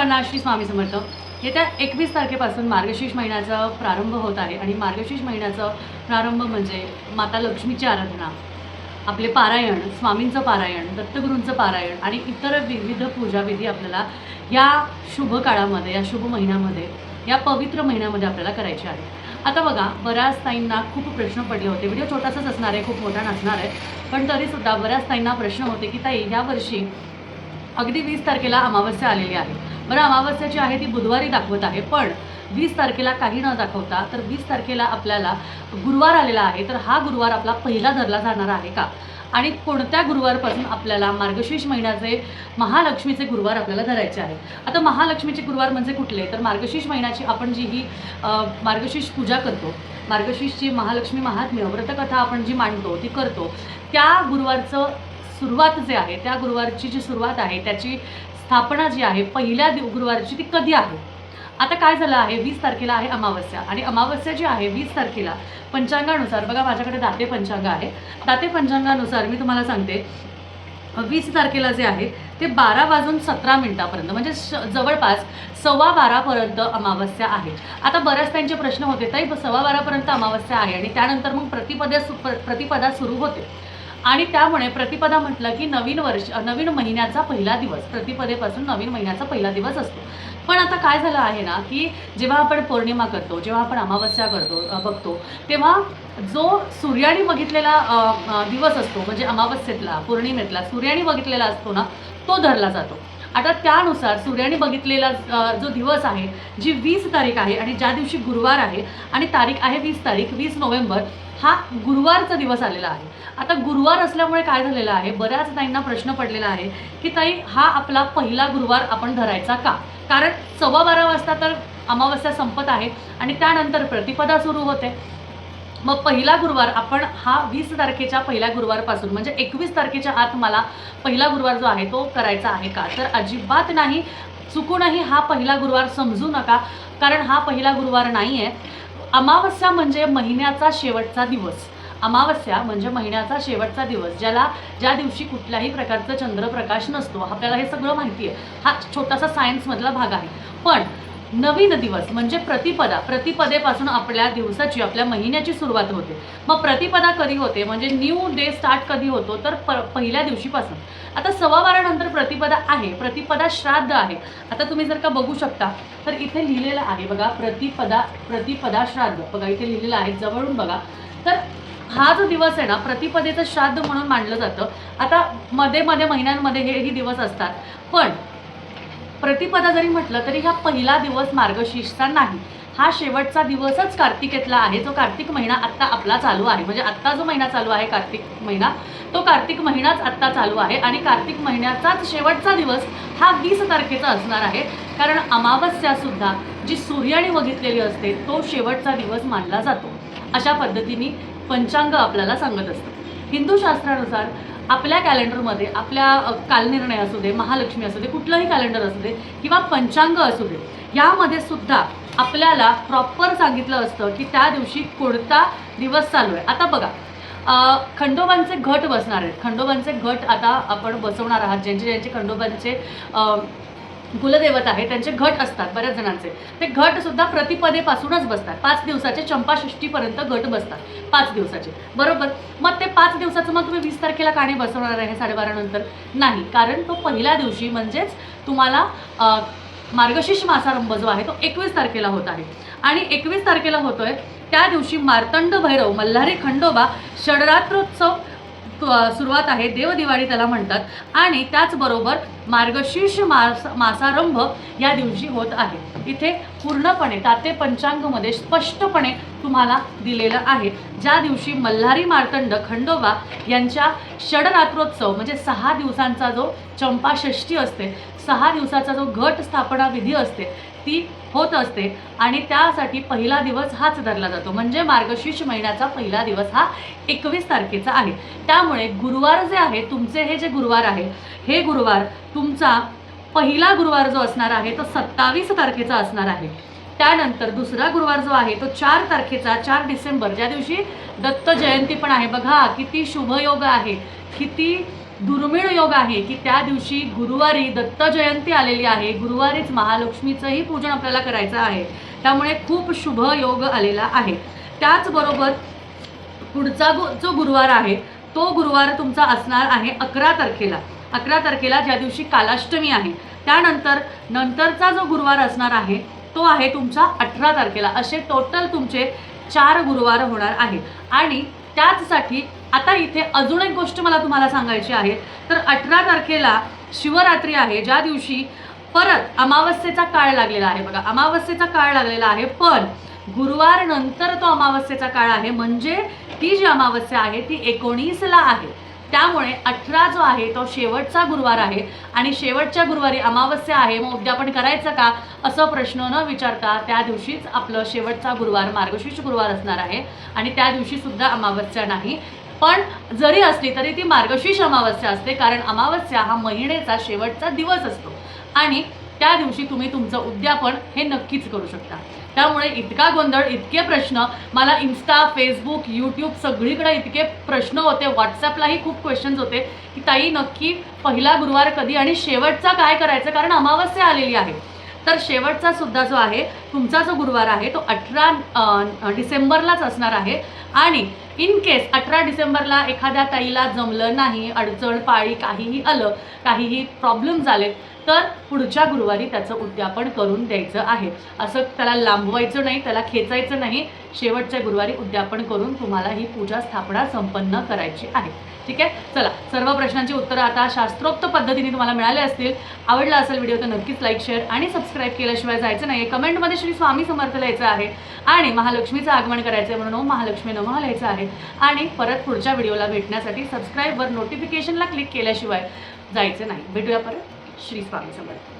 सर्वांना श्री स्वामी समर्थ. येत्या एकवीस तारखेपासून मार्गशीर्ष महिन्याचा प्रारंभ होत आहे आणि मार्गशीर्ष महिन्याचा प्रारंभ म्हणजे माता लक्ष्मीची आराधना. आपले पारायण स्वामींचं पारायण दत्तगुरूंचं पारायण आणि इतर विविध पूजाविधी आपल्याला या शुभ काळामध्ये या शुभ महिन्यामध्ये या पवित्र महिन्यामध्ये आपल्याला करायचे आहे. आता बघा बऱ्याच ताईंना खूप प्रश्न पडले होते. व्हिडिओ छोटासाच असणार आहे खूप मोठा नसणार आहे. पण तरीसुद्धा बऱ्याच ताईंना प्रश्न होते की ताई यावर्षी अगदी वीस तारखेला अमावस्या आलेली आहे. बरं अमावस्या जी आहे ती बुधवारी दाखवत आहे पण वीस तारखेला काही न दाखवता तर वीस तारखेला आपल्याला गुरुवार आलेला आहे तर हा गुरुवार आपला पहिला धरला जाणार आहे का? आणि कोणत्या गुरुवारपासून आपल्याला मार्गशीर्ष महिन्याचे महालक्ष्मीचे गुरुवार आपल्याला धरायचे आहे? आता महालक्ष्मीचे गुरुवार म्हणजे कुठले? तर मार्गशीर्ष महिन्याची आपण जी ही मार्गशीर्ष पूजा करतो मार्गशीर्षची महालक्ष्मी महात्म्य व्रतकथा आपण जी मांडतो ती करतो त्या गुरुवारचं सुरुवात जे आहे त्या गुरुवारची जी सुरुवात आहे त्याची स्थापना जी आहे पहिल्या गुरुवारची ती कधी आहे? आता काय झालं आहे? वीस तारखेला आहे अमावस्या आणि अमावस्या जी आहे वीस तारखेला पंचांगानुसार बघा माझ्याकडे दाते पंचांग आहे. दाते पंचांगानुसार मी तुम्हाला सांगते वीस तारखेला जे आहे ते बारा वाजून सतरा मिनिटापर्यंत म्हणजे श- जवळपास सव्वा बारापर्यंत अमावस्या आहे. आता बऱ्याच त्यांचे प्रश्न होते ताई सव्वा बारापर्यंत अमावस्या आहे. आणि त्यानंतर मग प्रतिपदा सु प्र- प्रतिपदा सुरू होते. आणि त्यामुळे प्रतिपदा म्हटलं की नवीन वर्ष नवीन महिन्याचा पहिला दिवस प्रतिपदेपासून नवीन महिन्याचा पहिला दिवस असतो. पण आता काय झालं आहे ना की जेव्हा आपण पौर्णिमा करतो जेव्हा आपण अमावस्या करतो बघतो तेव्हा जो सूर्याने बघितलेला दिवस असतो म्हणजे अमावस्येतला पौर्णिमेतला सूर्याने बघितलेला असतो ना तो धरला जातो. आता त्यानुसार सूर्याने बघितलेला जो दिवस आहे जी वीस तारीख आहे आणि ज्या दिवशी गुरुवार आहे आणि तारीख आहे वीस तारीख वीस नोव्हेंबर हा गुरुवारचा दिवस आलेला आहे. आता गुरुवार असल्यामुळे काय झालेलं आहे? बऱ्याच ताईंना प्रश्न पडलेला आहे की ताई हा आपला पहिला गुरुवार आपण धरायचा का? कारण सव्वा बारा वाजता तर अमावस्या संपत आहे आणि त्यानंतर प्रतिपदा सुरू होते. मग पहिला गुरुवार आपण हा वीस तारखेच्या पहिल्या गुरुवारपासून म्हणजे एकवीस तारखेच्या आत मला पहिला गुरुवार जो आहे तो करायचा आहे का? तर अजिबात नाही चुकूनही हा पहिला गुरुवार समजू नका कारण हा पहिला गुरुवार नाही आहे अमावस्या म्हणजे महिन्याचा शेवटचा दिवस. अमावस्या म्हणजे महिन्याचा शेवटचा दिवस ज्याला ज्या दिवशी कुठल्याही प्रकारचा चंद्रप्रकाश नसतो. आपल्याला हे सगळं माहिती आहे. हा छोटासा सायन्समधला भाग आहे. पण नवीन दिवस म्हणजे प्रतिपदा. प्रतिपदेपासून आपल्या दिवसाची आपल्या महिन्याची सुरुवात होते. मग प्रतिपदा कधी होते? म्हणजे न्यू डे स्टार्ट कधी होतो? तर प पहिल्या दिवशीपासून. आता सव्वा बारानंतर प्रतिपदा आहे. प्रतिपदा श्राद्ध आहे. आता तुम्ही जर का बघू शकता तर इथे लिहिलेलं आहे बघा प्रतिपदा प्रतिपदा श्राद्ध. बघा इथे लिहिलेलं आहे जवळून बघा. तर हा जो दिवस आहे ना प्रतिपदेचं श्राद्ध म्हणून मानलं जातं. आता मध्ये मध्ये महिन्यांमध्ये हेही दिवस असतात. पण प्रतिपदा जरी म्हटलं तरी हा पहिला दिवस मार्गशीर्षचा नाही. हा शेवटचा दिवसच कार्तिकेतला आहे. जो कार्तिक महिना आत्ता आपला चालू आहे. म्हणजे आत्ता जो महिना चालू आहे कार्तिक महिना तो कार्तिक महिनाच आत्ता चालू आहे. आणि कार्तिक महिन्याचाच शेवटचा दिवस हा वीस तारखेचा असणार आहे. कारण अमावस्यासुद्धा जी सूर्याने बघितलेली असते तो शेवटचा दिवस मानला जातो. अशा पद्धतीने पंचांग आपल्याला सांगत असतं हिंदू शास्त्रानुसार आपल्या कॅलेंडरमध्ये आपल्या कालनिर्णय असू दे महालक्ष्मी असू दे कुठलंही कॅलेंडर असू दे किंवा पंचांग असू दे यामध्ये सुद्धा आपल्याला प्रॉपर सांगितलं असतं की त्या दिवशी कोणता दिवस चालू आहे. आता बघा खंडोबांचे घट बसणार आहेत. खंडोबांचे घट आता आपण बसवणार आहात. ज्यांचे ज्यांचे खंडोबांचे कुलदेवत आहे त्यांचे घट असतात बऱ्याच जणांचे. ते घट सुद्धा प्रतिपदेपासूनच बसतात. पाच दिवसाचे चंपाषष्टीपर्यंत घट बसतात. पाच दिवसाचे. बरोबर? मग ते पाच दिवसाचं मग तुम्ही वीस तारखेला काणे बसवणार आहे साडेबारा नंतर? नाही. कारण तो पहिल्या दिवशी म्हणजेच तुम्हाला मार्गशीर्ष मासारंभ जो आहे तो एकवीस तारखेला होत आहे. आणि एकवीस तारखेला होतोय त्या दिवशी मार्तंड भैरव मल्हारी खंडोबा षडरात्रोत्सव सुरुवात आहे देवदिवाळी त्याला म्हणतात. आणि त्याचबरोबर मार्गशीर्ष मास मासारंभ या दिवशी होत आहे. इथे पूर्णपणे ताते पंचांगमध्ये स्पष्टपणे तुम्हाला दिलेलं आहे. ज्या दिवशी मल्हारी मार्तंड खंडोबा यांच्या षडरात्रोत्सव म्हणजे सहा दिवसांचा जो चंपाषष्ठी असते सहा दिवसाचा जो घट स्थापना विधी असते ती होत असते. आणि त्यासाठी पहिला दिवस हाच धरला जातो. म्हणजे मार्गशीर्ष महिन्याचा पहिला दिवस हा एकवीस तारखेचा आहे. त्यामुळे गुरुवार जे आहे तुमचे हे जे गुरुवार आहे हे गुरुवार तुमचा पहिला गुरुवार जो असणार आहे तो सत्तावीस तारखेचा असणार आहे. त्यानंतर दुसरा गुरुवार जो आहे तो चार तारखेचा चार डिसेंबर. ज्या दिवशी दत्त जयंती पण आहे बघा किती शुभयोग आहे. किती दुर्मिळ योग आहे की त्या दिवशी गुरुवारी दत्त जयंती आलेली आहे. गुरुवारीच महालक्ष्मीचंही पूजन आपल्याला करायचं आहे. त्यामुळे खूप शुभ योग आलेला आहे. त्याचबरोबर पुढचा गु जो गुरुवार आहे तो गुरुवार तुमचा असणार आहे अकरा तारखेला. अकरा तारखेला ज्या दिवशी कालाष्टमी आहे त्यानंतर नंतरचा जो गुरुवार असणार आहे तो आहे तुमचा अठरा तारखेला. असे टोटल तुमचे चार गुरुवार होणार आहे. आणि त्याचसाठी आता इथे अजून एक गोष्ट मला तुम्हाला सांगायची आहे. तर अठरा तारखेला शिवरात्री आहे ज्या दिवशी परत अमावस्येचा काळ लागलेला आहे. बघा अमावस्येचा काळ लागलेला आहे पण गुरुवार नंतर तो अमावस्येचा काळ आहे. म्हणजे ती जी अमावस्या आहे ती एकोणीसला आहे. त्यामुळे अठरा जो आहे तो शेवटचा गुरुवार आहे. आणि शेवटच्या गुरुवारी अमावस्या आहे मग उद्यापन करायचं का? असं प्रश्न न विचारता त्या दिवशीच आपलं शेवटचा गुरुवार मार्गशीर्ष गुरुवार असणार आहे. आणि त्या दिवशीसुद्धा अमावस्या नाही. पण जरी असली तरी ती मार्गशीर्ष अमावस्या असते कारण अमावस्या हा महिन्याचा शेवटचा दिवस असतो. आणि त्या दिवशी तुम्ही तुमचं उद्यापन हे नक्कीच करू शकता. त्यामुळे इतका गोंधळ इतके प्रश्न मला इन्स्टा फेसबुक यूट्यूब सगळीकडे इतके प्रश्न होते व्हॉट्सॲपलाही खूप क्वेश्चन्स होते की ताई नक्की पहिला गुरुवार कधी आणि शेवटचा काय करायचं? कारण अमावस्या आलेली आहे. तर शेवटचा सुद्धा जो आहे तुमचा जो गुरुवार आहे तो अठरा डिसेंबरलाच असणार आहे. आणि इन केस अठरा डिसेंबरला एखाद्या ताईला जमलं नाही अडचण पाळी काहीही आलं काहीही प्रॉब्लेम झाले तर पुढच्या गुरुवारी त्याचं उद्यापन करून द्यायचं आहे. असं त्याला लांबवायचं नाही त्याला खेचायचं नाही. शेवटच्या गुरुवारी उद्यापन करून तुम्हाला ही पूजा स्थापना संपन्न करायची आहे. ठीक आहे? चला सर्व प्रश्नांची उत्तरं आता शास्त्रोक्त पद्धतीने तुम्हाला मिळाले असतील. आवडला असेल व्हिडिओ तर नक्कीच लाईक शेअर आणि सबस्क्राईब केल्याशिवाय जायचं नाही कमेंटमध्ये श्री स्वामी समर्थ लिहायचं आहे आणि महालक्ष्मीचं आगमन करायचं आहे म्हणून ओम महालक्ष्मी नमः लिहायचं आहे. आणि परत पुढच्या व्हिडिओला भेटण्यासाठी सबस्क्राईबवर नोटिफिकेशनला क्लिक केल्याशिवाय जायचं नाही. भेटूया परत. श्री स्वामी समर्थ